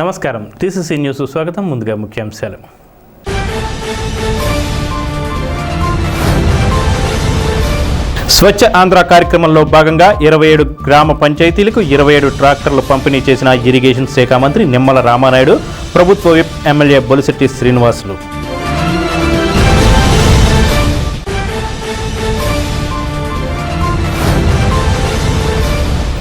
నమస్కారం. TCC news స్వాగతం. ముందుగా ముఖ్యాంశాలు. స్వచ్ఛ ఆంధ్ర కార్యక్రమంలో భాగంగా ఇరవై ఏడు గ్రామ పంచాయతీలకు ఇరవై ఏడు ట్రాక్టర్లు పంపిణీ చేసిన ఇరిగేషన్ శాఖ మంత్రి నిమ్మల రామానాయుడు ప్రభుత్వ whip MLA Bolisetti Srinivasulu.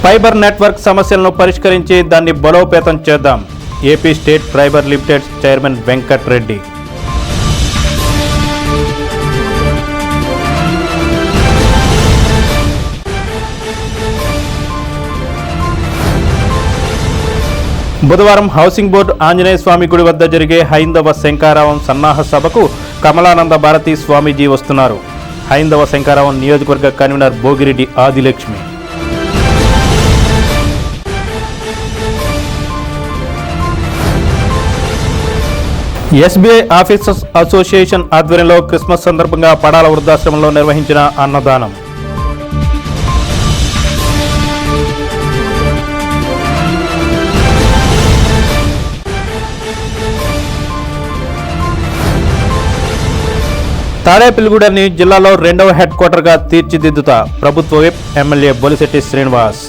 Fibre network సమస్యలను పరిష్కరించి దాన్ని బలోపేతం చేద్దాం. AP state fibre limited chairman Venkat Reddy. బుధవారం హౌసింగ్ బోర్డు ఆంజనేయ స్వామి గుడి వద్ద జరిగే హైందవ శంకారావం సన్నాహ సభకు కమలానంద భారతి స్వామీజీ వస్తున్నారు. హైందవ శంకారావం నియోజకవర్గ convener Bhogireddy Adilakshmi. SBI officers association ఆధ్వర్యంలో క్రిస్మస్ సందర్భంగా పడాల వృద్ధాశ్రమంలో నిర్వహించిన అన్నదానం. తాడేపల్లిగూడని జిల్లాలో రెండవ హెడ్ క్వార్టర్గా తీర్చిదిద్దుతా ప్రభుత్వ విప్ ఎమ్మెల్యే బొలిశెట్టి శ్రీనివాస్.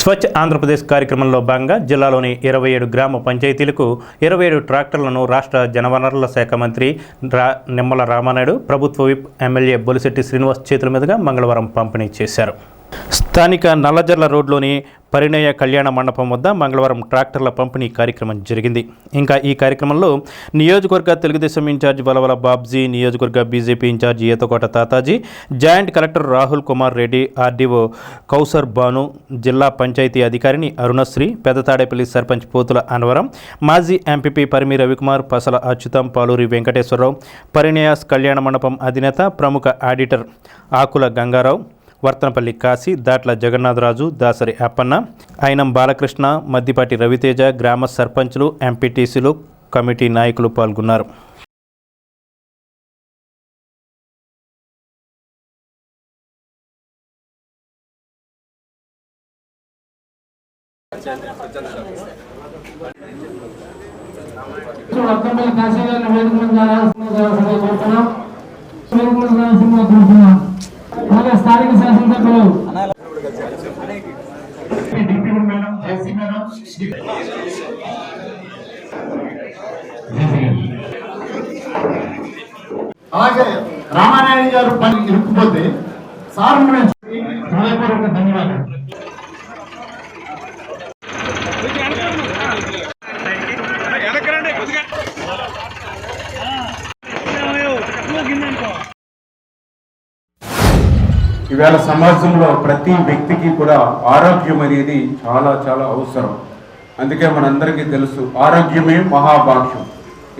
స్వచ్ఛ ఆంధ్రప్రదేశ్ కార్యక్రమంలో భాగంగా జిల్లాలోని ఇరవై ఏడు గ్రామ పంచాయతీలకు ఇరవై ఏడు ట్రాక్టర్లను రాష్ట్ర జనవనరుల శాఖ మంత్రి రా నిమ్మల రామానాయుడు ప్రభుత్వ విప్ ఎమ్మెల్యే బొలిశెట్టి శ్రీనివాస్ చేతుల మీదుగా మంగళవారం పంపిణీ చేశారు. స్థానిక నల్లజర్ల రోడ్లోని పరిణయ కళ్యాణ మండపం వద్ద మంగళవారం ట్రాక్టర్ల పంపిణీ కార్యక్రమం జరిగింది. ఇంకా ఈ కార్యక్రమంలో నియోజకవర్గ తెలుగుదేశం ఇన్ఛార్జ్ వలవల బాబ్జీ నియోజకవర్గ BJP incharge Eethakota Thataji joint collector Rahul Kumar Reddy RDO Kousar Banu జిల్లా పంచాయతీ అధికారిని అరుణశ్రీ పెదతాడేపల్లి సర్పంచ్ పోతుల అనవరం మాజీ ఎంపీపీ పరిమి రవికుమార్ పసల అచ్యుతం పాలూరి వెంకటేశ్వరరావు పరిణయాస్ కళ్యాణ మండపం అధినేత ప్రముఖ ఆడిటర్ ఆకుల గంగారావు వర్తనపల్లి కాశీ దాట్ల జగన్నాథరాజు దాసరి అప్పన్న అయినం బాలకృష్ణ మద్దిపాటి రవితేజ గ్రామ సర్పంచులు ఎంపీటీసీలు కమిటీ నాయకులు పాల్గొన్నారు. వర్తపల్లి కాశీ గారిని వేదిక మీద అలాగే స్థానిక శాసనసభ్యులు డిప్యూటీ మేడం జేసీ మేడం అలాగే రామానాయుడు గారు పని ఇరుక్కుపోతే సార్ హృదయపూర్వక ధన్యవాదాలు. ఈవేళ సమాజంలో ప్రతి వ్యక్తికి కూడా ఆరోగ్యం అనేది చాలా చాలా అవసరం. అందుకే మనందరికీ తెలుసు ఆరోగ్యమే మహాభాగ్యం.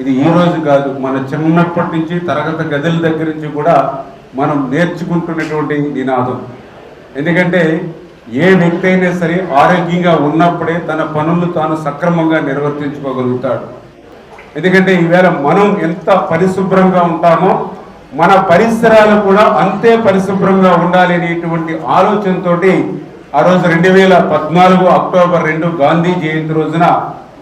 ఇది ఈ రోజు కాదు మన చిన్నప్పటి నుంచి తరగతి గదుల దగ్గర నుంచి కూడా మనం నేర్చుకుంటున్నటువంటి నినాదం. ఎందుకంటే ఏ వ్యక్తి అయినా సరే ఆరోగ్యంగా ఉన్నప్పుడే తన పనులు తాను సక్రమంగా నిర్వర్తించుకోగలుగుతాడు. ఎందుకంటే ఈవేళ మనం ఎంత పరిశుభ్రంగా ఉంటామో మన పరిసరాలు కూడా అంతే పరిశుభ్రంగా ఉండాలి అనేటువంటి ఆలోచనతో ఆ రోజు రెండు వేల పద్నాలుగు అక్టోబర్ రెండు గాంధీ జయంతి రోజున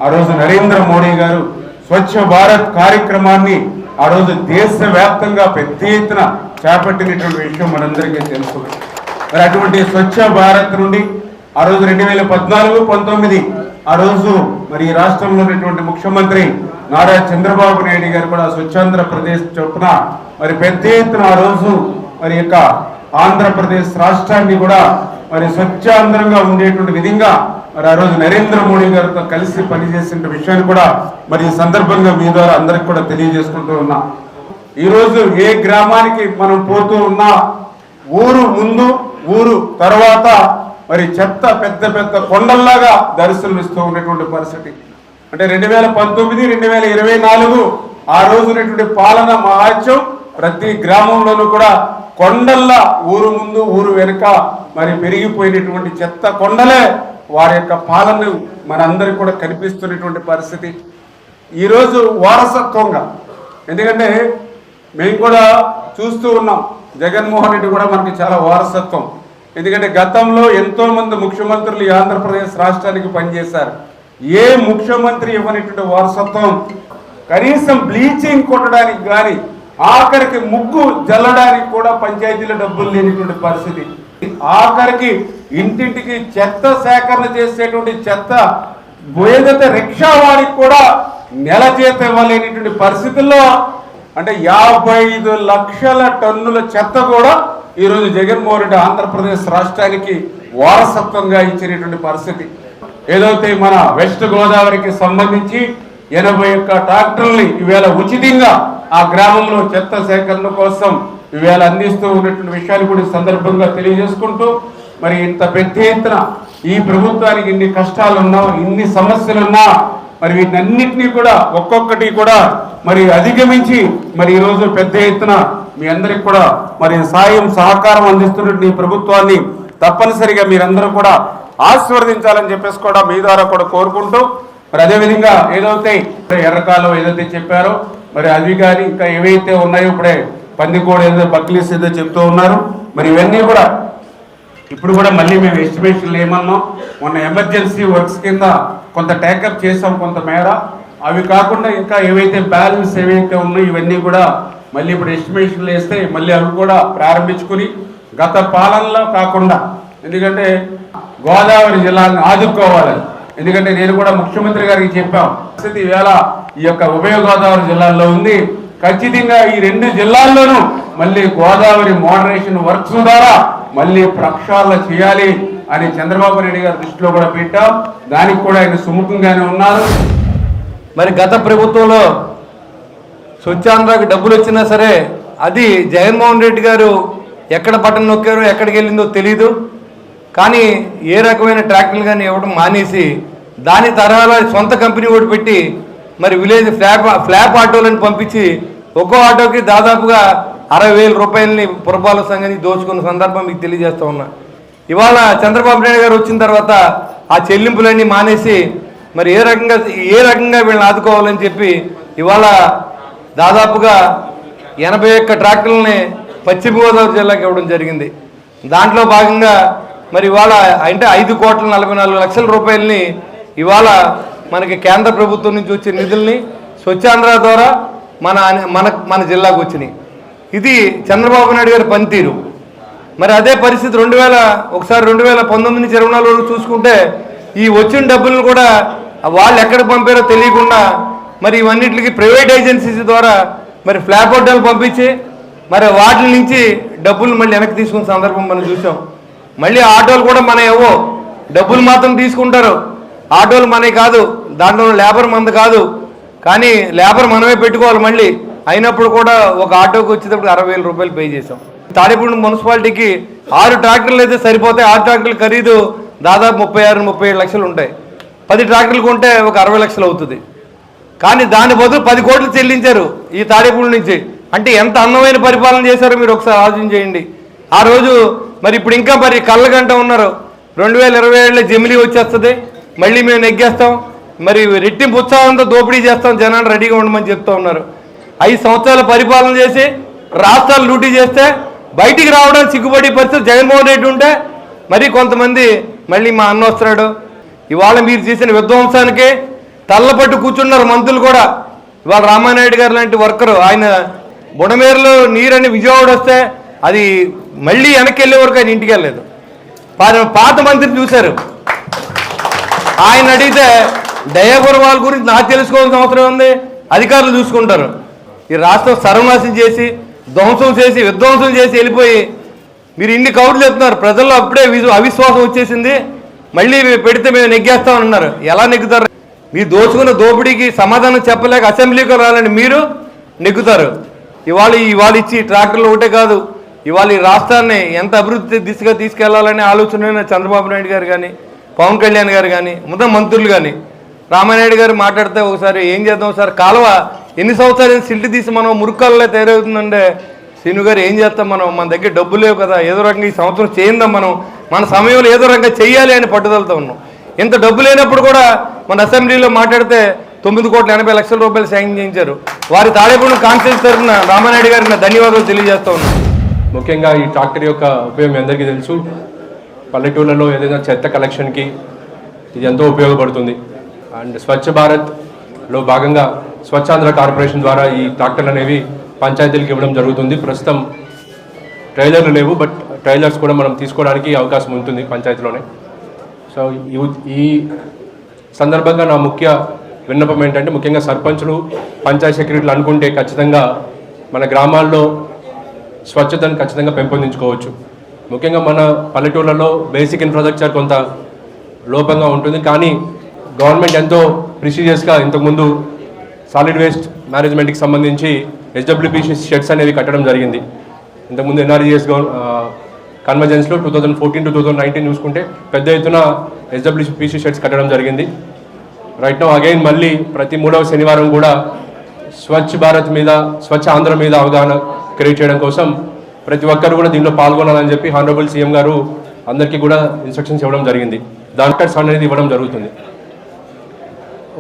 ఆ రోజు నరేంద్ర మోడీ గారు స్వచ్ఛ భారత్ కార్యక్రమాన్ని ఆ రోజు దేశవ్యాప్తంగా పెద్ద ఎత్తున చేపట్టినటువంటి విషయం మనందరికీ తెలుసు. మరి అటువంటి స్వచ్ఛ భారత్ నుండి ఆ రోజు రెండు వేల పద్నాలుగు పంతొమ్మిది ఆ రోజు మరి ఈ రాష్ట్రంలో ఉన్నటువంటి ముఖ్యమంత్రి నారా చంద్రబాబు నాయుడు గారు కూడా స్వచ్ఛాంధ్రప్రదేశ్ చొప్పున మరి పెద్ద ఎత్తున ఆ రోజు మరి యొక్క ఆంధ్రప్రదేశ్ రాష్ట్రాన్ని కూడా మరి స్వచ్ఛాంధ్రంగా ఉండేటువంటి విధంగా మరి ఆ రోజు నరేంద్ర మోడీ గారితో కలిసి పనిచేసిన విషయాన్ని కూడా మరి ఈ సందర్భంగా మీ ద్వారా అందరికి కూడా తెలియజేసుకుంటూ ఉన్నా. ఈరోజు ఏ గ్రామానికి మనం పోతూ ఉన్నా ఊరు ముందు ఊరు తర్వాత మరి చెత్త పెద్ద పెద్ద కొండల్లాగా దర్శనమిస్తూ ఉన్నటువంటి పరిస్థితి. అంటే రెండు వేల పంతొమ్మిది రెండు వేల ఇరవై నాలుగు ఆ రోజునటువంటి పాలన మహాత్యం. ప్రతి గ్రామంలోనూ కూడా కొండల్లా ఊరు ముందు ఊరు వెనుక మరి పెరిగిపోయినటువంటి చెత్త కొండలే వారి యొక్క పాలన మనందరికి కూడా కనిపిస్తున్నటువంటి పరిస్థితి. ఈరోజు వారసత్వంగా. ఎందుకంటే మేము కూడా చూస్తూ ఉన్నాం. జగన్మోహన్ రెడ్డి కూడా మనకి చాలా వారసత్వం. ఎందుకంటే గతంలో ఎంతో మంది ముఖ్యమంత్రులు ఈ ఆంధ్రప్రదేశ్ రాష్ట్రానికి పనిచేశారు. ఏ ముఖ్యమంత్రి ఇవ్వనటువంటి వారసత్వం కనీసం బ్లీచింగ్ కొట్టడానికి కానీ ఆఖరికి ముగ్గు జల్లడానికి కూడా పంచాయతీల డబ్బులు లేనిటువంటి పరిస్థితి. ఆఖరికి ఇంటింటికి చెత్త సేకరణ చేసేటువంటి చెత్త ఏదైతే రిక్షా వారికి కూడా నెల చేత ఇవ్వలేనిటువంటి పరిస్థితుల్లో అంటే యాభై ఐదు లక్షల టన్నుల చెత్త కూడా ఈరోజు జగన్మోహన్ రెడ్డి ఆంధ్రప్రదేశ్ రాష్ట్రానికి వారసత్వంగా ఇచ్చినటువంటి పరిస్థితి. ఏదైతే మన వెస్ట్ గోదావరికి సంబంధించి ఎనభై ఒక్క ట్రాక్టర్ని ఈవేళ ఉచితంగా ఆ గ్రామంలో చెత్త సేకరణ కోసం ఈవేళ అందిస్తూ ఉన్నటువంటి విషయాలు కూడా సందర్భంగా తెలియజేసుకుంటూ మరి ఇంత పెద్ద ఎత్తున ఈ ప్రభుత్వానికి ఇన్ని కష్టాలున్నా ఇన్ని సమస్యలున్నా మరి వీటన్నిటినీ కూడా ఒక్కొక్కటి కూడా మరి అధిగమించి మరి ఈరోజు పెద్ద ఎత్తున మీ అందరికి కూడా మరి సాయం సహకారం అందిస్తున్నటువంటి ఈ ప్రభుత్వాన్ని తప్పనిసరిగా మీరందరూ కూడా ఆశీర్వదించాలని చెప్పేసి కూడా మీ ద్వారా కూడా కోరుకుంటూ మరి అదేవిధంగా ఏదైతే ఎర్రకాలం ఏదైతే చెప్పారో మరి అవి కానీ ఇంకా ఏవైతే ఉన్నాయో ఇప్పుడే పందికోడ ఏదో బక్లీస్ ఏదో చెప్తూ ఉన్నారు. మరి ఇవన్నీ కూడా ఇప్పుడు కూడా మళ్ళీ మేము ఎస్టిమేషన్లు ఏమన్నాం? మొన్న ఎమర్జెన్సీ వర్క్స్ కింద కొంత టేకప్ చేసాం కొంత మేర అవి కాకుండా ఇంకా ఏవైతే బ్యాలెన్స్ ఏవైతే ఉన్నాయో ఇవన్నీ కూడా మళ్ళీ ఇప్పుడు ఎస్టిమేషన్లు వేస్తే మళ్ళీ అవి కూడా ప్రారంభించుకుని గత పాలనలో కాకుండా ఎందుకంటే గోదావరి జిల్లాని ఆదుకోవాలని. ఎందుకంటే నేను కూడా ముఖ్యమంత్రి గారికి చెప్పాం పరిస్థితి ఈవేళ ఈ యొక్క ఉభయ గోదావరి జిల్లాల్లో ఉంది. ఖచ్చితంగా ఈ రెండు జిల్లాల్లోనూ మళ్ళీ గోదావరి మోడరేషన్ వర్క్స్ ద్వారా మళ్ళీ ప్రక్షాళన చేయాలి. అని చంద్రబాబు నాయుడు గారి దృష్టిలో కూడా పెట్టాం. దానికి కూడా ఆయన సుముఖంగానే ఉన్నారు. మరి గత ప్రభుత్వంలో స్వచ్ఛాంధ్రాకి డబ్బులు వచ్చినా సరే అది జగన్మోహన్ రెడ్డి గారు ఎక్కడ బటన్ నొక్కారో ఎక్కడికి వెళ్ళిందో తెలియదు కానీ ఏ రకమైన ట్రాక్టర్లు కానీ ఇవ్వడం మానేసి దాని తరహాలో సొంత కంపెనీ ఒకటి పెట్టి మరి విలేజ్ ఫ్లాప్ ఫ్లాప్ ఆటోలను పంపించి ఒక్కో ఆటోకి దాదాపుగా అరవై వేల రూపాయలని పురపాలక సంఘానికి దోచుకున్న సందర్భం మీకు తెలియజేస్తా ఉన్నా. ఇవాళ చంద్రబాబు నాయుడు గారు వచ్చిన తర్వాత ఆ చెల్లింపులన్నీ మానేసి మరి ఏ రకంగా ఏ రకంగా వీళ్ళని ఆదుకోవాలని చెప్పి ఇవాళ దాదాపుగా ఎనభై ఒక్క ట్రాక్టర్లని పశ్చిమ గోదావరి జిల్లాకి ఇవ్వడం జరిగింది. దాంట్లో భాగంగా మరి ఇవాళ అంటే ఐదు కోట్ల నలభై నాలుగు లక్షల రూపాయలని ఇవాళ మనకి కేంద్ర ప్రభుత్వం నుంచి వచ్చే నిధుల్ని స్వచ్ఛాంధ్ర ద్వారా మన మన మన జిల్లాకు వచ్చినాయి. ఇది చంద్రబాబు నాయుడు గారి పనితీరు. మరి అదే పరిస్థితి రెండు వేల ఒకసారి రెండు వేల పంతొమ్మిది నుంచి ఇరవై నాలుగు వరకు చూసుకుంటే ఈ వచ్చిన డబ్బులను కూడా వాళ్ళు ఎక్కడ పంపారో తెలియకుండా మరి ఇవన్నిటికి ప్రైవేట్ ఏజెన్సీస్ ద్వారా మరి ఫ్లాప్ హోటల్ పంపించి మరి వాటి నుంచి డబ్బులు మళ్ళీ వెనక్కి తీసుకున్న సందర్భం మనం చూసాం. మళ్ళీ ఆటోలు కూడా మన ఏవో డబ్బులు మాత్రం తీసుకుంటారు. ఆటోలు మనవి కాదు దాంట్లో లేబర్ మంది కాదు. కానీ లేబర్ మనమే పెట్టుకోవాలి మళ్ళీ. అయినప్పుడు కూడా ఒక ఆటోకి వచ్చేటప్పుడు అరవై రూపాయలు పే చేసాం తాడేపూడి మున్సిపాలిటీకి ఆరు ట్రాక్టర్లు అయితే సరిపోతాయి. ఆరు ట్రాక్టర్ల ఖరీదు దాదాపు ముప్పై ఆరు ముప్పై ఏడు లక్షలు ఉంటాయి. పది ట్రాక్టర్లు కొంటే ఒక అరవై లక్షలు అవుతుంది. కానీ దాని బదులు పది కోట్లు చెల్లించారు ఈ తాడేపూడి నుంచి. అంటే ఎంత అందమైన పరిపాలన చేశారో మీరు ఒకసారి ఆలోచన చేయండి. ఆ రోజు మరి ఇప్పుడు ఇంకా మరి కళ్ళగంట ఉన్నారు. రెండు వేల ఇరవై ఏళ్ళలో జమిలీ వచ్చేస్తుంది. మళ్ళీ మేము నెగ్గేస్తాం. మరి రెట్టింపు ఉత్సాహంతో దోపిడీ చేస్తాం. జనాన్ని రెడీగా ఉండమని చెప్తా ఉన్నారు. ఐదు సంవత్సరాల పరిపాలన చేసి రాష్ట్రాలు లూటీ చేస్తే బయటికి రావడానికి సిగ్గుపడే పరిస్థితి జగన్మోహన్ రెడ్డి ఉంటే మరి కొంతమంది మళ్ళీ మా అన్న వస్తున్నాడు. ఇవాళ మీరు చేసిన విధ్వంసానికి తల్లపట్టు కూర్చున్నారు మంత్రులు కూడా. ఇవాళ రామానాయుడు గారు లాంటి వర్కరు ఆయన బుడమేరులో నీరని విజయవాడ వస్తే అది మళ్ళీ వెనక్కి వెళ్ళే వరకు ఆయన ఇంటికి వెళ్ళలేదు. పాత- పాత మంత్రిని చూశారు. ఆయన అడిగితే దయాపురం వాళ్ళ గురించి నాకు తెలుసుకోవాల్సిన అవసరం ఉంది. అధికారులు చూసుకుంటారు. ఈ రాష్ట్రం సర్వనాశం చేసి ధ్వంసం చేసి విధ్వంసం చేసి వెళ్ళిపోయి మీరు ఇన్ని కౌరులు చెప్తున్నారు. ప్రజల్లో అప్పుడే అవిశ్వాసం వచ్చేసింది. మళ్ళీ మేము పెడితే మేము నెగ్గేస్తామని అన్నారు. ఎలా నెగ్గుతారు? మీరు దోచుకున్న దోపిడీకి సమాధానం చెప్పలేక అసెంబ్లీకి రాలని మీరు నెగ్గుతారు. ఇవాళ ఇవాళ ఇచ్చి ట్రాక్టర్లు ఒకటే కాదు. ఇవాళ ఈ రాష్ట్రాన్ని ఎంత అభివృద్ధి దిశగా తీసుకెళ్ళాలనే ఆలోచన చంద్రబాబు నాయుడు గారు కానీ పవన్ కళ్యాణ్ గారు కానీ మొత్తం మంత్రులు కానీ రామానాయుడు గారు మాట్లాడితే ఒకసారి ఏం చేద్దాం సార్? కాలువ ఎన్ని సంవత్సరాలు సిల్ట్ తీసి మనం మురుక్కల్లో తయారవుతుందంటే శ్రీను గారు ఏం చేస్తాం మనం? మన దగ్గర డబ్బులు లేవు కదా. ఏదో రకంగా ఈ సంవత్సరం చేయిందాం మనం. మన సమయంలో ఏదో రకంగా చెయ్యాలి అని పట్టుదలతో ఉన్నాం. ఇంత డబ్బు లేనప్పుడు కూడా మన అసెంబ్లీలో మాట్లాడితే తొమ్మిది కోట్ల ఎనభై లక్షల రూపాయలు శాంక్షన్ చేయించారు. వారి తాడేపూడి కాన్స్టిట్యూన్స్ తరఫున రామానాయుడు గారిని నా ధన్యవాదాలు తెలియజేస్తా ఉన్నాను ముఖ్యంగా ఈ ట్రాక్టర్ యొక్క ఉపయోగం అందరికీ తెలుసు. పల్లెటూళ్ళలో ఏదైనా చెత్త కలెక్షన్కి ఇది ఎంతో ఉపయోగపడుతుంది. అండ్ స్వచ్ఛ భారత్లో భాగంగా స్వచ్ఛాంధ్ర కార్పొరేషన్ ద్వారా ఈ ట్రాక్టర్లు అనేవి పంచాయతీలకు ఇవ్వడం జరుగుతుంది. ప్రస్తుతం ట్రైలర్లు లేవు బట్ ట్రైలర్స్ కూడా మనం తీసుకోవడానికి అవకాశం ఉంటుంది పంచాయతీలోనే. సో ఈ- ఈ సందర్భంగా నా ముఖ్య విన్నపం ఏంటంటే ముఖ్యంగా సర్పంచులు పంచాయత్ సెక్రటరీలు అనుకుంటే ఖచ్చితంగా మన గ్రామాల్లో స్వచ్ఛతను ఖచ్చితంగా పెంపొందించుకోవచ్చు. ముఖ్యంగా మన పల్లెటూళ్ళలో బేసిక్ ఇన్ఫ్రాస్ట్రక్చర్ కొంత లోపంగా ఉంటుంది. కానీ గవర్నమెంట్ ఎంతో ప్రిసీజియస్గా ఇంతకుముందు సాలిడ్ వేస్ట్ మేనేజ్మెంట్కి సంబంధించి హెచ్డబ్ల్యూపీసీ షెడ్స్ అనేవి కట్టడం జరిగింది. ఇంతకుముందు NRGS కన్వర్జెన్స్లో two thousand fourteen to two thousand nineteen చూసుకుంటే పెద్ద ఎత్తున హెచ్డబ్ల్యూపీసీ షెడ్స్ కట్టడం జరిగింది. రైట్ నో అగైన్ మళ్ళీ ప్రతి మూడవ శనివారం కూడా స్వచ్ఛ భారత్ మీద స్వచ్ఛ ఆంధ్ర మీద అవగాహన క్రియేట్ చేయడం కోసం ప్రతి ఒక్కరు కూడా దీనిలో పాల్గొనాలని చెప్పి హానరబుల్ సీఎం గారు అందరికీ కూడా ఇన్స్ట్రక్షన్స్ ఇవ్వడం జరిగింది. డాక్టర్స్ అనేది ఇవ్వడం జరుగుతుంది.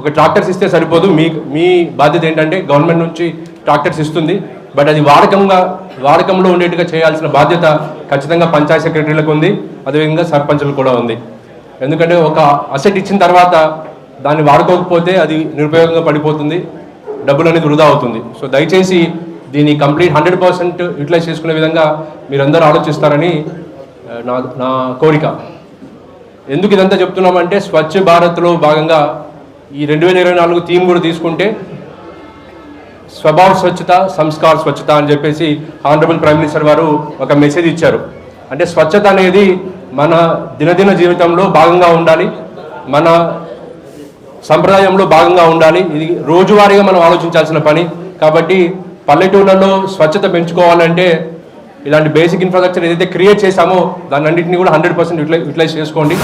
ఒక ట్రాక్టర్స్ ఇస్తే సరిపోదు. మీ మీ బాధ్యత ఏంటంటే గవర్నమెంట్ నుంచి ట్రాక్టర్స్ ఇస్తుంది. బట్ అది వాడకంగా వాడకంలో ఉండేట్టుగా చేయాల్సిన బాధ్యత ఖచ్చితంగా పంచాయత్ సెక్రటరీలకు ఉంది. అదేవిధంగా సర్పంచులకు కూడా ఉంది. ఎందుకంటే ఒక అసెట్ ఇచ్చిన తర్వాత దాన్ని వాడుకోకపోతే అది నిరుపయోగంగా పడిపోతుంది. డబ్బులు అనేది వృధా అవుతుంది. సో దయచేసి దీన్ని కంప్లీట్ హండ్రెడ్ పర్సెంట్ యూటిలైజ్ చేసుకునే విధంగా మీరందరూ ఆలోచిస్తారని నా నా కోరిక. ఎందుకు ఇదంతా చెప్తున్నామంటే స్వచ్ఛ భారత్లో భాగంగా ఈ రెండు వేల ఇరవై నాలుగు థీమ్ కూడా తీసుకుంటే స్వభావ స్వచ్ఛత సంస్కార స్వచ్ఛత అని చెప్పేసి ఆనరబుల్ ప్రైమ్ మినిస్టర్ వారు ఒక మెసేజ్ ఇచ్చారు. అంటే స్వచ్ఛత అనేది మన దినదిన జీవితంలో భాగంగా ఉండాలి మన సంప్రదాయంలో భాగంగా ఉండాలి. ఇది రోజువారీగా మనం ఆలోచించాల్సిన పని. కాబట్టి పల్లెటూళ్ళలో స్వచ్ఛత పెంచుకోవాలంటే ఇలాంటి బేసిక్ ఇన్ఫ్రాస్ట్రక్చర్ ఏదైతే క్రియేట్ చేశామో దాని అన్నింటినీ కూడా హండ్రెడ్ పర్సెంట్ యూటిలైజ్ చేసుకోండి.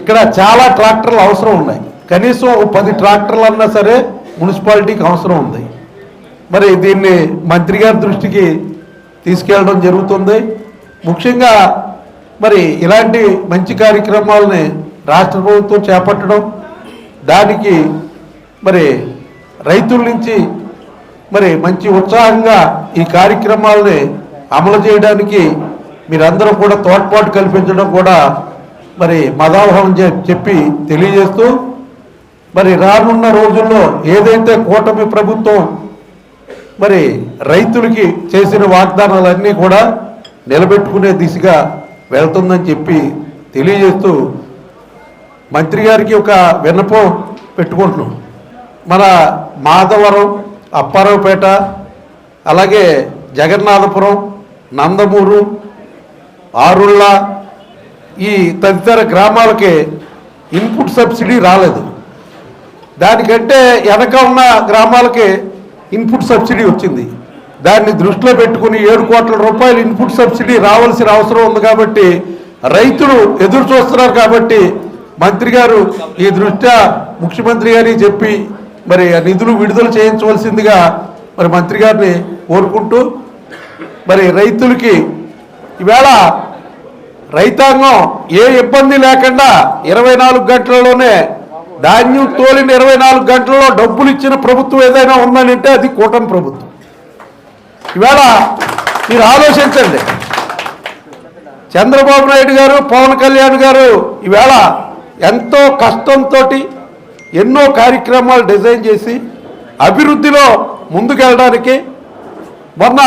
ఇక్కడ చాలా ట్రాక్టర్లు అవసరం ఉన్నాయి. కనీసం ఒక పది ట్రాక్టర్లు అన్నా సరే మున్సిపాలిటీకి అవసరం ఉంది. మరి దీన్ని మంత్రి గారి దృష్టికి తీసుకెళ్ళడం జరుగుతుంది. ముఖ్యంగా మరి ఇలాంటి మంచి కార్యక్రమాలని రాష్ట్ర ప్రభుత్వం చేపట్టడం దానికి మరి రైతుల నుంచి మరి మంచి ఉత్సాహంగా ఈ కార్యక్రమాలని అమలు చేయడానికి మీరందరూ కూడా తోడ్పాటు కల్పించడం కూడా మరి మదావహం చెప్పి తెలియజేస్తూ మరి రానున్న రోజుల్లో ఏదైతే కూటమి ప్రభుత్వం మరి రైతులకి చేసిన వాగ్దానాలన్నీ కూడా నిలబెట్టుకునే దిశగా వెళ్తుందని చెప్పి తెలియజేస్తూ మంత్రి గారికి ఒక విన్నపం పెట్టుకుంటున్నాం. మన మాధవరం అప్పారావుపేట అలాగే జగన్నాథపురం నందమూరు ఆరుళ్ళ ఈ తదితర గ్రామాలకి ఇన్పుట్ సబ్సిడీ రాలేదు. దానికంటే వెనక ఉన్న గ్రామాలకి ఇన్పుట్ సబ్సిడీ వచ్చింది. దాన్ని దృష్టిలో పెట్టుకుని ఏడు కోట్ల రూపాయలు ఇన్పుట్ సబ్సిడీ రావాల్సిన అవసరం ఉంది కాబట్టి రైతులు ఎదురు చూస్తున్నారు కాబట్టి మంత్రి గారు ఈ దృష్ట్యా ముఖ్యమంత్రి గారి చెప్పి మరి నిధులు విడుదల చేయించవలసిందిగా మరి మంత్రి గారిని కోరుకుంటూ మరి రైతులకి ఈవేళ రైతాంగం ఏ ఇబ్బంది లేకుండా ఇరవై నాలుగు గంటలలోనే ధాన్యం తోలిన ఇరవై నాలుగు గంటల్లో డబ్బులు ఇచ్చిన ప్రభుత్వం ఏదైనా ఉందని అంటే అది కూటమి ప్రభుత్వం. ఈవేళ మీరు ఆలోచించండి. చంద్రబాబు నాయుడు గారు పవన్ కళ్యాణ్ గారు ఈవేళ ఎంతో కష్టంతో ఎన్నో కార్యక్రమాలు డిజైన్ చేసి అభివృద్ధిలో ముందుకెళ్ళడానికి మొన్న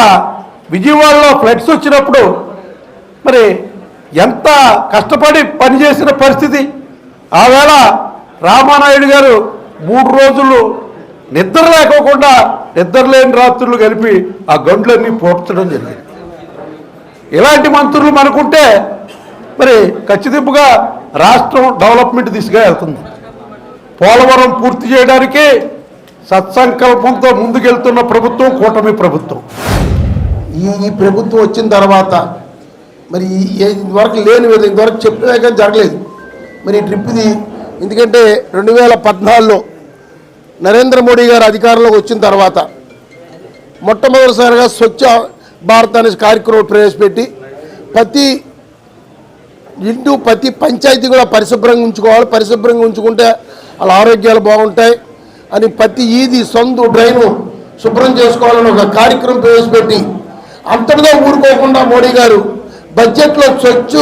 విజయవాడలో ఫ్లడ్స్ వచ్చినప్పుడు మరి ఎంత కష్టపడి పనిచేసిన పరిస్థితి ఆవేళ రామానాయుడు గారు మూడు రోజులు నిద్ర లేకోకుండా నిద్ర లేని రాత్రులు కలిపి ఆ గండ్లన్నీ పోడ్చడం జరిగింది. ఇలాంటి మంత్రులు మనకుంటే మరి ఖచ్చితంగా రాష్ట్రం డెవలప్మెంట్ దిశగా వెళ్తుంది. పోలవరం పూర్తి చేయడానికి సత్సంకల్పంతో ముందుకెళ్తున్న ప్రభుత్వం కూటమి ప్రభుత్వం. ఈ ఈ ప్రభుత్వం వచ్చిన తర్వాత మరి ఈ- ఇంతవరకు లేని విధంగా ఇంతవరకు చెప్పినా కానీ జరగలేదు. మరి ట్రిప్ది ట్రిప్ ఇది ఎందుకంటే రెండు వేల పద్నాలుగులో నరేంద్ర మోడీ గారు అధికారంలోకి వచ్చిన తర్వాత మొట్టమొదటిసారిగా స్వచ్ఛ భారత్ అనే కార్యక్రమం ప్రవేశపెట్టి ప్రతి ఇంటూ ప్రతి పంచాయతీ కూడా పరిశుభ్రంగా ఉంచుకోవాలి. పరిశుభ్రంగా ఉంచుకుంటే వాళ్ళ ఆరోగ్యాలు బాగుంటాయి అని ప్రతి ఈది సందు డ్రైను శుభ్రం చేసుకోవాలని ఒక కార్యక్రమం ప్రవేశపెట్టి అంతటితో ఊరుకోకుండా మోడీ గారు బడ్జెట్లో స్వచ్ఛ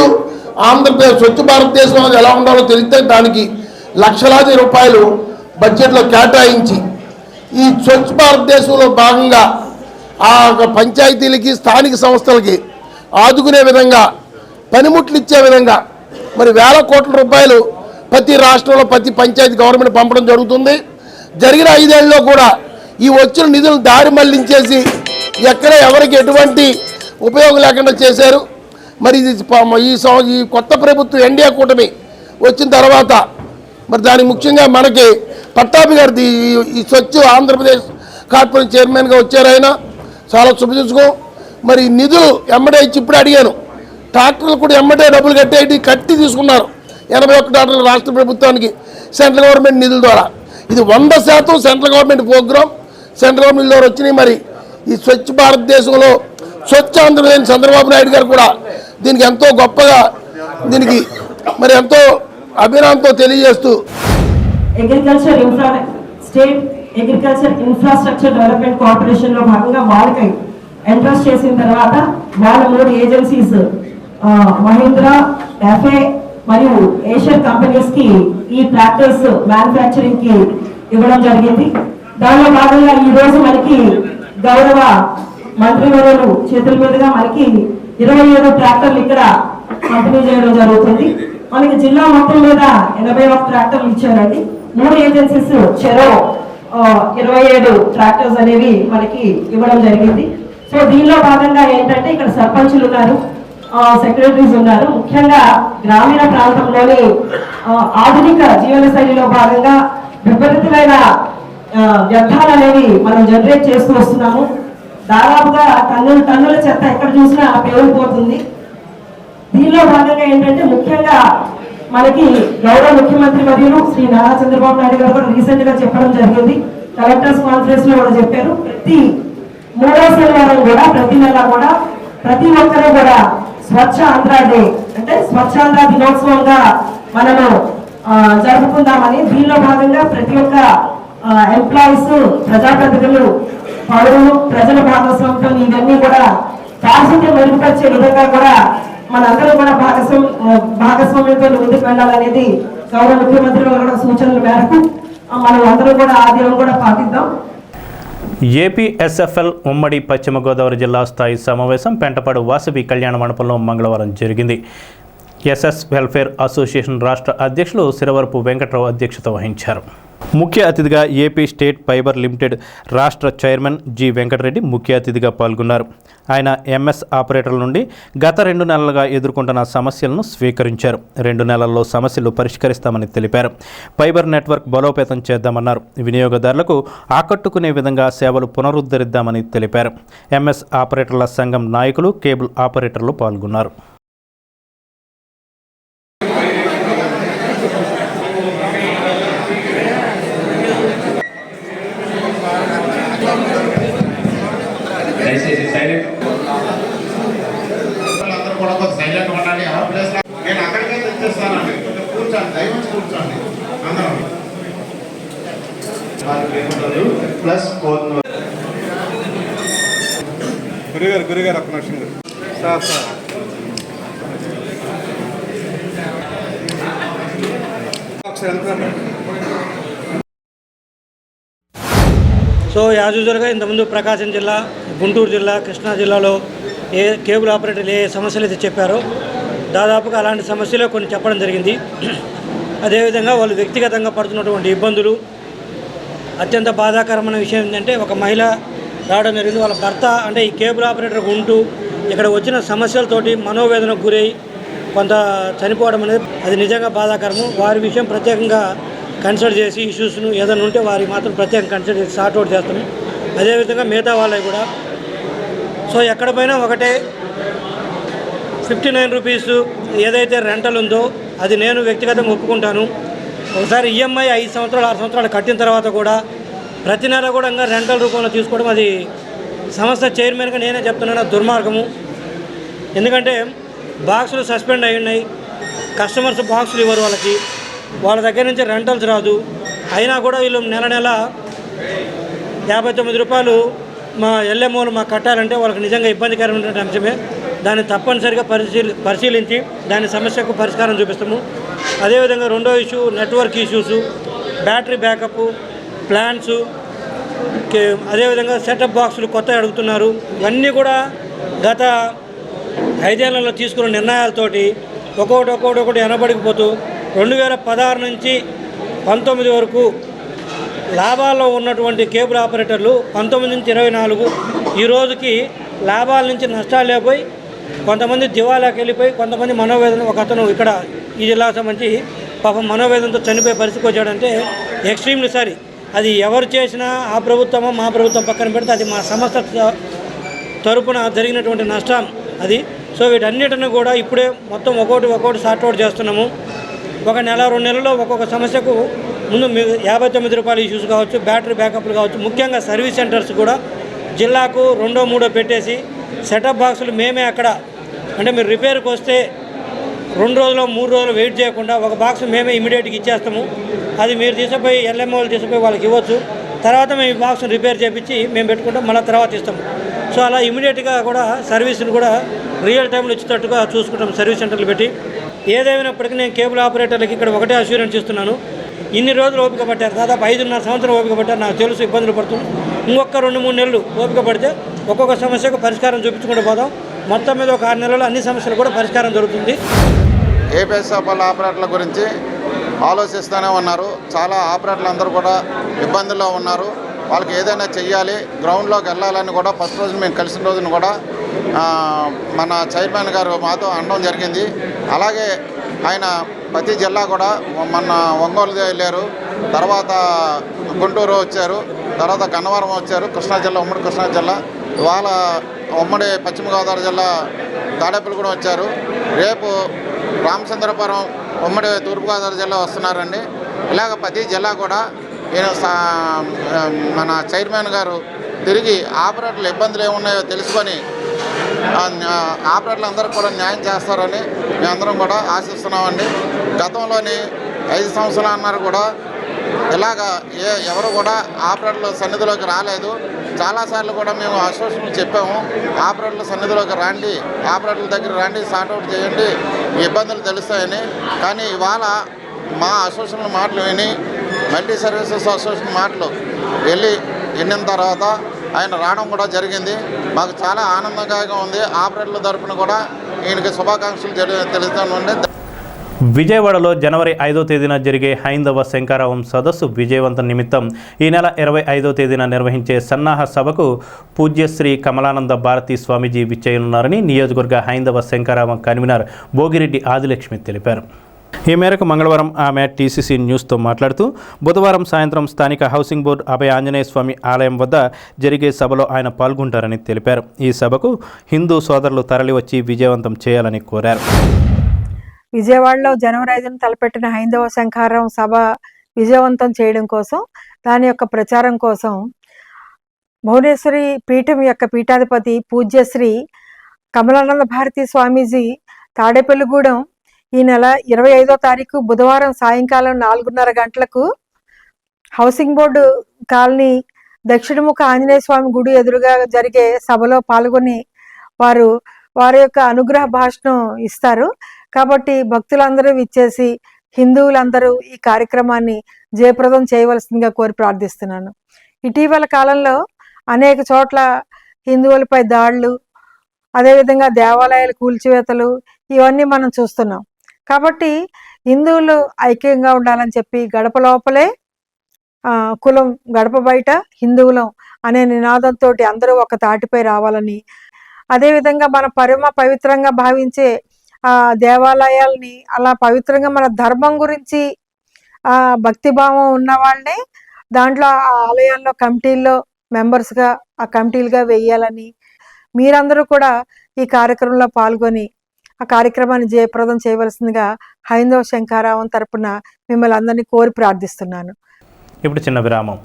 ఆంధ్రప్రదేశ్ స్వచ్ఛ భారతదేశం ఎలా ఉండాలో తెలిస్తే దానికి లక్షలాది రూపాయలు బడ్జెట్లో కేటాయించి ఈ స్వచ్ఛ భారతదేశంలో భాగంగా ఆ పంచాయతీలకి స్థానిక సంస్థలకి ఆదుకునే విధంగా పనిముట్లు ఇచ్చే విధంగా మరి వేల కోట్ల రూపాయలు ప్రతి రాష్ట్రంలో ప్రతి పంచాయతీ గవర్నమెంట్ పంపడం జరుగుతుంది. జరిగిన ఐదేళ్ళలో కూడా ఈ వచ్చిన నిధులు దారి మళ్ళించేసి ఎక్కడ ఎవరికి ఎటువంటి ఉపయోగం లేకుండా చేశారు. మరి ఇది ఈ ఈ కొత్త ప్రభుత్వం ఎన్డీఏ కూటమి వచ్చిన తర్వాత మరి దానికి ముఖ్యంగా మనకి పట్టాభి గారి ఈ స్వచ్ఛ ఆంధ్రప్రదేశ్ కార్పొరేషన్ చైర్మన్గా వచ్చారు ఆయన. చాలా శుభచించుకో మరి నిధులు ఎమ్మడే ఇచ్చి ఇప్పుడు అడిగాను. ట్రాక్టర్లు కూడా ఎమ్మటే డబ్బులు కట్టేటి కట్టి తీసుకున్నారు. ఎనభై ఒక్క డాక్టర్లు రాష్ట్ర ప్రభుత్వానికి సెంట్రల్ గవర్నమెంట్ నిధుల ద్వారా. ఇది వంద శాతం central government program central government ద్వారా వచ్చినాయి మరి. ఈ స్వచ్ఛ భారతదేశంలో స్వచ్ఛ ఆంధ్రప్రదేశ్ చంద్రబాబు నాయుడు గారు కూడా దీనికి ఎంతో గొప్పగా దీనికి మరి ఎంతో అభిరామ్తో తెలియజేస్తూ agriculture infra state agriculture infrastructure development కార్పొరేషన్లో భాగంగా వాళ్ళకై ఎంట్రస్ట్ చేసిన తర్వాత వాళ్ళ మూడు ఏజెన్సీస్ మహీంద్ర ఎఫ్ఏ మరియు ఏషియన్ కంపెనీస్కి ఈ ట్రాక్టర్స్ మ్యానుఫ్యాక్చరింగ్కి ఇవ్వడం జరిగింది. దానిలో భాగంగా ఈ రోజు మనకి గౌరవ మంత్రివర్యులు చేతుల మీదుగా మనకి ఇరవై ఏడు ట్రాక్టర్లు ఇక్కడ పంపిణీ చేయడం జరుగుతుంది. మనకి జిల్లా మొత్తం మీద ఎనభై ఒక్క ట్రాక్టర్లు ఇచ్చారండి. మూడు ఏజెన్సీస్ చెరో ఇరవై ఏడు ట్రాక్టర్స్ అనేవి మనకి ఇవ్వడం జరిగింది. సో దీనిలో భాగంగా ఏంటంటే ఇక్కడ సర్పంచులు ఉన్నారు సెక్రటరీస్ ఉన్నారు. ముఖ్యంగా గ్రామీణ ప్రాంతంలోని ఆధునిక జీవన శైలిలో భాగంగా విపరీతమైన వ్యర్థాలు అనేవి మనం జనరేట్ చేస్తూ వస్తున్నాము. దాదాపుగా టన్నుల టన్నుల చెత్త ఎక్కడ చూసినా పేరుకుపోతుంది. దీనిలో భాగంగా ఏంటంటే ముఖ్యంగా మనకి గౌరవ ముఖ్యమంత్రి మరియు శ్రీ నారా చంద్రబాబు నాయుడు గారు కూడా రీసెంట్గా చెప్పడం జరిగింది. కలెక్టర్స్ కాన్ఫరెన్స్లో కూడా చెప్పారు. ప్రతి మూడో శనివారం కూడా ప్రతి నెల కూడా ప్రతి ఒక్కరూ కూడా స్వచ్ఛ ఆంధ్ర డే అంటే స్వచ్ఛాంధ్ర దినోత్సవంగా మనము జరుపుకుందామని దీనిలో భాగంగా ప్రతి ఒక్క ఎంప్లాయీస్ ప్రజాప్రతినిధులు పౌరులు ప్రజల భాగస్వామ్యంతో ఇవన్నీ కూడా పారిశుద్ధ్యం మెరుగుపరిచే విధంగా కూడా మనందరం కూడా భాగస్వామ్య భాగస్వామ్యంతో ముందుకు వెళ్ళాలనేది గౌరవ ముఖ్యమంత్రి గారు కూడా సూచనల మేరకు మనం అందరం కూడా ఆ దినం కూడా పాటిద్దాం. ఏపీఎస్ఎఫ్ఎల్ ఉమ్మడి పశ్చిమ గోదావరి జిల్లా స్థాయి సమావేశం పెంటపాడు వాసవి కళ్యాణ మండపంలో మంగళవారం జరిగింది. ఎస్ఎస్ వెల్ఫేర్ అసోసియేషన్ రాష్ట్ర అధ్యక్షులు సిరవరపు వెంకట్రావు అధ్యక్షత వహించారు. ముఖ్య అతిథిగా ఏపీ స్టేట్ ఫైబర్ లిమిటెడ్ రాష్ట్ర చైర్మన్ జి వెంకటరెడ్డి ముఖ్య అతిథిగా పాల్గొన్నారు. ఆయన ఎంఎస్ ఆపరేటర్ల నుండి గత రెండు నెలలుగా ఎదుర్కొంటున్న సమస్యలను స్వీకరించారు. రెండు నెలల్లో సమస్యలు పరిష్కరిస్తామని తెలిపారు. ఫైబర్ నెట్వర్క్ బలోపేతం చేద్దామన్నారు. వినియోగదారులకు ఆకట్టుకునే విధంగా సేవలు పునరుద్ధరిద్దామని తెలిపారు. ఎంఎస్ ఆపరేటర్ల సంఘం నాయకులు కేబుల్ ఆపరేటర్లు పాల్గొన్నారు దయచేసి సైలెంట్ అందరూ కూడా కొంచెం సైలెంట్ ఉండాలి ఆ ప్లేస్ లో- నేను అక్కడికే తెచ్చేస్తానండి కొంచెం కూర్చోండి దయచేసి కూర్చోండి అందరం ప్లస్ ఫోర్ గురుగారు గురుగారు ఒక్క నిమిషం సార్ సార్ ఒకసారి వెళ్తాను సో యూజువల్గా ఇంతకుముందు ప్రకాశం జిల్లా గుంటూరు జిల్లా కృష్ణా జిల్లాలో ఏ కేబుల్ ఆపరేటర్లు ఏ సమస్యలు అయితే చెప్పారో దాదాపుగా అలాంటి సమస్యలు కొన్ని చెప్పడం జరిగింది. అదేవిధంగా వాళ్ళు వ్యక్తిగతంగా పడుతున్నటువంటి ఇబ్బందులు అత్యంత బాధాకరమైన విషయం ఏంటంటే ఒక మహిళ రావడం జరిగింది. వాళ్ళ భర్త అంటే ఈ కేబుల్ ఆపరేటర్ ఉంటూ ఇక్కడ వచ్చిన సమస్యలతోటి మనోవేదనకు గురై కొంత చనిపోవడం అనేది అది నిజంగా బాధాకరము. వారి విషయం ప్రత్యేకంగా కన్సల్ట్ చేసి ఇష్యూస్ను ఏదైనా ఉంటే వారికి మాత్రం ప్రత్యేకంగా కన్సల్ట్ చేసి సార్ట్అవుట్ చేస్తాము. అదేవిధంగా మిగతా వాళ్ళవి కూడా. సో ఎక్కడ పోయినా ఒకటే. ఫిఫ్టీ నైన్ రూపీస్ ఏదైతే రెంటల్ ఉందో అది నేను వ్యక్తిగతంగా ఒప్పుకుంటాను. ఒకసారి ఈఎంఐ ఐదు సంవత్సరాలు ఆరు సంవత్సరాలు కట్టిన తర్వాత కూడా ప్రతి నెల కూడా ఇంకా రెంటల్ రూపంలో తీసుకోవడం అది సంస్థ చైర్మన్గా నేనే చెప్తున్నాను దుర్మార్గము. ఎందుకంటే బాక్సులు సస్పెండ్ అయి ఉన్నాయి. కస్టమర్స్ బాక్సులు ఇవ్వరు వాళ్ళకి. వాళ్ళ దగ్గర నుంచి రెంటల్స్ రాదు. అయినా కూడా వీళ్ళు నెల నెల యాభై తొమ్మిది రూపాయలు మా ఎల్ఎంఓలు మాకు కట్టాలంటే వాళ్ళకి నిజంగా ఇబ్బందికరమైనటువంటి అంశమే. దాన్ని తప్పనిసరిగా పరిశీలి పరిశీలించి దాని సమస్యకు పరిష్కారం చూపిస్తాము. అదేవిధంగా రెండో issue network issues battery backup plans అదేవిధంగా సెటప్ బాక్సులు కొత్త అడుగుతున్నారు. ఇవన్నీ కూడా గత ఐదేళ్ళలో తీసుకున్న నిర్ణయాలతోటి ఒక్కొక్కటి ఒక్కొక్కటి ఒకటి వెనబడిపోతూ రెండు వేల పదహారు నుంచి పంతొమ్మిది వరకు లాభాల్లో ఉన్నటువంటి కేబుల్ ఆపరేటర్లు పంతొమ్మిది నుంచి ఇరవై నాలుగు. ఈ రోజుకి లాభాల నుంచి నష్టాలు లేకపోయి కొంతమంది దివాలాకి వెళ్ళిపోయి కొంతమంది మనోవేదన ఒక అతను ఇక్కడ ఈ జిల్లాకు సంబంధించి పాపం మనోవేదనతో చనిపోయే పరిస్థితికి వచ్చాడంటే ఎక్స్ట్రీమ్లీ సారీ. అది ఎవరు చేసినా ఆ ప్రభుత్వమో మా ప్రభుత్వం పక్కన పెడితే అది మా సంస్థ తరపున జరిగినటువంటి నష్టం అది. సో వీటన్నిటిని కూడా ఇప్పుడే మొత్తం ఒక్కొక్కటి ఒక్కొక్కటి సార్ట్అవుట్ చేస్తున్నాము. ఒక నెల రెండు నెలల్లో ఒక్కొక్క సమస్యకు ముందు మీ యాభై తొమ్మిది రూపాయలు ఇష్యూస్ కావచ్చు బ్యాటరీ బ్యాకప్లు కావచ్చు ముఖ్యంగా సర్వీస్ సెంటర్స్ కూడా జిల్లాకు రెండో మూడో పెట్టేసి సెటప్ బాక్సులు మేమే అక్కడ. అంటే మీరు రిపేర్కి వస్తే రెండు రోజులు మూడు రోజులు వెయిట్ చేయకుండా ఒక బాక్స్ మేమే ఇమీడియట్గా ఇచ్చేస్తాము. అది మీరు తీసుకుపోయి ఎల్ఎంఓలు తీసుకుపోయి వాళ్ళకి ఇవ్వచ్చు. తర్వాత మేము ఈ బాక్స్ని రిపేర్ చేయించి మేము పెట్టుకుంటాం మళ్ళీ తర్వాత ఇస్తాము. సో అలా ఇమీడియట్గా కూడా సర్వీసులు కూడా రియల్ టైంలో ఇచ్చేటట్టుగా చూసుకుంటాం సర్వీస్ సెంటర్లు పెట్టి. ఏదేమైనప్పటికీ నేను కేబుల్ ఆపరేటర్లకి ఇక్కడ ఒకటే అష్యూరెన్స్ ఇస్తున్నాను. ఇన్ని రోజులు ఓపిక పట్టారు. దాదాపు ఐదున్నర సంవత్సరం ఓపిక పట్టారు. నాకు తెలుసు ఇబ్బందులు పడుతుంది ఇంకొక రెండు మూడు నెలలు ఓపిక పడితే ఒక్కొక్క సమస్యకు పరిష్కారం చూపించుకుంటూ పోదాం. మొత్తం మీద ఒక ఆరు నెలల్లో అన్ని సమస్యలు కూడా పరిష్కారం జరుగుతుంది ఏపీఎస్ఎఫ్ఎల్ ఆపరేటర్ల గురించి ఆలోచిస్తూనే ఉన్నారు. చాలా ఆపరేటర్లు అందరూ కూడా ఇబ్బందుల్లో ఉన్నారు. వాళ్ళకి ఏదైనా చెయ్యాలి గ్రౌండ్లోకి వెళ్ళాలని కూడా ఫస్ట్ రోజు మేము కలిసిన రోజున కూడా మన చైర్మన్ గారు మాతో అనడం జరిగింది. అలాగే ఆయన ప్రతి జిల్లా కూడా మొన్న ఒంగోలు వెళ్ళారు తర్వాత గుంటూరు వచ్చారు తర్వాత గన్నవరం వచ్చారు కృష్ణా జిల్లా ఉమ్మడి కృష్ణా జిల్లా ఇవాళ ఉమ్మడి పశ్చిమ గోదావరి జిల్లా కూడా వచ్చారు. రేపు రామచంద్రపురం ఉమ్మడి తూర్పుగోదావరి జిల్లా వస్తున్నారండి. ఇలాగ ప్రతి జిల్లా కూడా నేను మన చైర్మన్ గారు తిరిగి ఆపరేటర్లు ఇబ్బందులు ఏమున్నాయో తెలుసుకొని ఆపరేటర్లు అందరికీ కూడా న్యాయం చేస్తారని మేమందరం కూడా ఆశిస్తున్నామండి. గతంలోని ఐదు సంవత్సరాలు అన్నారు కూడా ఇలాగ ఏ ఎవరు కూడా ఆపరేటర్ల సన్నిధిలోకి రాలేదు. చాలాసార్లు కూడా మేము అసోసియేషన్ చెప్పాము ఆపరేటర్ల సన్నిధిలోకి రండి ఆపరేటర్ల దగ్గర రండి సార్ట్అవుట్ చేయండి ఇబ్బందులు తెలుస్తాయని. కానీ ఇవాళ మా అసోసియేషన్ మాటలు విని మల్టీ సర్వీసెస్ అసోసియేషన్ మాటలు వెళ్ళి విన్న తర్వాత ఆయన రావడం కూడా జరిగింది. మాకు చాలా ఆనందకరంగా ఉంది. ఆపరేటర్ల తరపున కూడా ఈయనకి శుభాకాంక్షలు తెలి- విజయవాడలో జనవరి ఐదో తేదీన జరిగే హైందవ శంకారావం సదస్సు విజయవంతం నిమిత్తం ఈ నెల ఇరవై ఐదో తేదీన నిర్వహించే సన్నాహ సభకు పూజ్యశ్రీ కమలానంద భారతీ స్వామీజీ విచ్చేయనున్నారని నియోజకవర్గ హైందవ శంకారావం కన్వీనర్ భోగిరెడ్డి ఆదిలక్ష్మి తెలిపారు. ఈ మేరకు మంగళవారం ఆమె టీసీసీ న్యూస్తో మాట్లాడుతూ బుధవారం సాయంత్రం స్థానిక హౌసింగ్ బోర్డు అభయ ఆంజనేయ స్వామి ఆలయం వద్ద జరిగే సభలో ఆయన పాల్గొంటారని తెలిపారు. ఈ సభకు హిందూ సోదరులు తరలివచ్చి విజయవంతం చేయాలని కోరారు. విజయవాడలో జనవరి తలపెట్టిన హైందవ శంఖారం సభ విజయవంతం చేయడం కోసం దాని యొక్క ప్రచారం కోసం భువనేశ్వరి పీఠం యొక్క పీఠాధిపతి పూజ్యశ్రీ కమలానంద భారతి స్వామీజీ తాడేపల్లిగూడెం ఈ నెల ఇరవై ఐదో తారీఖు బుధవారం సాయంకాలం నాలుగున్నర గంటలకు హౌసింగ్ బోర్డు కాలనీ దక్షిణముఖ ఆంజనేయ స్వామి గుడి ఎదురుగా జరిగే సభలో పాల్గొని వారు వారి యొక్క అనుగ్రహ భాషను ఇస్తారు. కాబట్టి భక్తులందరూ ఇచ్చేసి హిందువులందరూ ఈ కార్యక్రమాన్ని జయప్రదం చేయవలసిందిగా కోరి ప్రార్థిస్తున్నాను. ఇటీవల కాలంలో అనేక చోట్ల హిందువులపై దాడులు అదేవిధంగా దేవాలయాలు కూల్చివేతలు ఇవన్నీ మనం చూస్తున్నాం. కాబట్టి హిందువులు ఐక్యంగా ఉండాలని చెప్పి గడప లోపలే కులం గడప బయట హిందువులం అనే నినాదంతో అందరూ ఒక తాటిపై రావాలని అదేవిధంగా మన పరమ పవిత్రంగా భావించే ఆ దేవాలయాల్ని అలా పవిత్రంగా మన ధర్మం గురించి ఆ భక్తిభావం ఉన్న వాళ్ళని దాంట్లో ఆ ఆలయాల్లో కమిటీల్లో మెంబర్స్గా ఆ కమిటీలుగా వెయ్యాలని మీరందరూ కూడా ఈ కార్యక్రమంలో పాల్గొని ఆ కార్యక్రమాన్ని జయప్రదం చేయవలసిందిగా హైందవ శంకారావం తరపున మిమ్మల్ని అందరినీ కోరి ప్రార్థిస్తున్నాను. ఇప్పుడు చిన్న విరామం.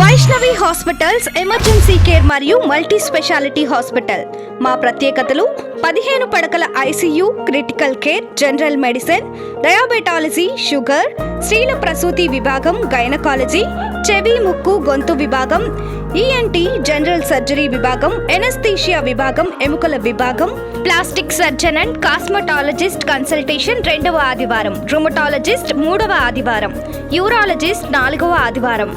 వైష్ణవి హాస్పిటల్స్ ఎమర్జెన్సీ కేర్ మరియు మల్టీ స్పెషాలిటీ హాస్పిటల్. మా ప్రత్యేకతలు పదిహేను పడకల ICU critical care general medicine diabetology sugar స్త్రీల ప్రసూతి విభాగం గైనకాలజీ చెవి ముక్కు గొంతు విభాగం ఈఎన్టీ జనరల్ సర్జరీ విభాగం ఎనస్థీషియా విభాగం ఎముకల విభాగం plastic surgeon and cosmetologist consultation రెండవ ఆదివారం రుమటాలజిస్ట్ మూడవ ఆదివారం యూరాలజిస్ట్ నాలుగవ ఆదివారం.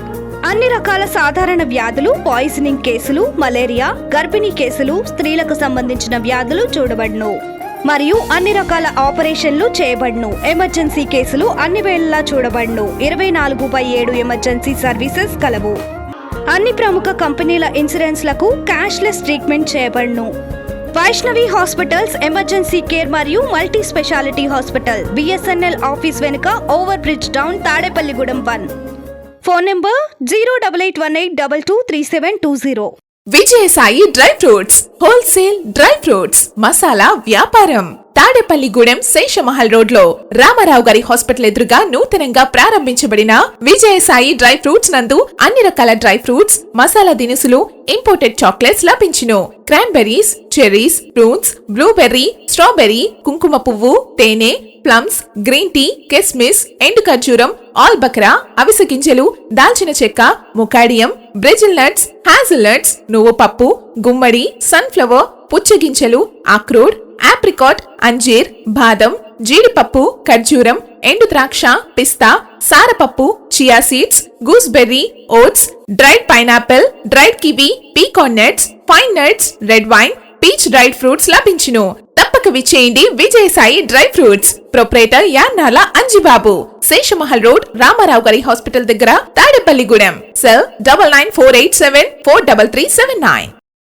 అన్ని రకాల సాధారణ వ్యాధులు పాయిజనింగ్ కేసులు మలేరియా గర్భిణీ కేసులు స్త్రీలకు సంబంధించిన వ్యాధులు చూడబడును. మరియు అన్ని రకాల ఆపరేషన్లు చేయబడును. ఎమర్జెన్సీ కేసులు అన్ని వేళలా చూడబడును. ఇరవై నాలుగు బై ఏడు ఎమర్జెన్సీ సర్వీసెస్ కలవు. అన్ని ప్రముఖ కంపెనీల ఇన్సూరెన్స్లకు క్యాష్లెస్ ట్రీట్మెంట్ చేయబడును. వైష్ణవి హాస్పిటల్స్ ఎమర్జెన్సీ కేర్ మరియు multi speciality hospital BSNL office వెనుక over bridge down Tadepalligudem one. Phone number zero double eight one eight double two three seven two zero. Vijayasai dry fruits wholesale dry fruits masala వ్యాపారం. తాడేపల్లిగూడెం శేషమహల్ రోడ్లో రామారావు గారి hospital ఎదురుగా నూతనంగా ప్రారంభించబడిన Vijayasai dry fruits నందు అన్ని రకాల డ్రై ఫ్రూట్స్ మసాలా దినుసులు ఇంపోర్టెడ్ చాక్లెట్స్ లభించును. Cranberries cherries fruits blueberry strawberry కుంకుమ పువ్వు తేనె ప్లమ్స్ గ్రీన్ టీ కిస్మిస్ ఎండు ఖర్జూరం ఆల్ బక్రా అవిసె గింజలు దాల్చిన చెక్క ముకాడియం బ్రెజిల్ నట్స్ హ్యాజిల్ నట్స్ నువ్వు పప్పు గుమ్మడి సన్ఫ్లవర్ పుచ్చగింజలు అక్రోడ్ ఆప్రికాట్ అంజీర్ బాదం జీడిపప్పు ఖర్జూరం ఎండు ద్రాక్ష పిస్తా సారపప్పు chia seeds gooseberry oats dried pineapple dried kiwi pecan nuts pine nuts red wine peach dried fruits లభించును తప్పక విచ్చేయండి Vijayasai dry fruits. Proprietor Yannala Anjibabu. Seshamahal road Ramarao గారి హాస్పిటల్ దగ్గర Tadepalligudem. Cell double nine four eight seven four double three seven nine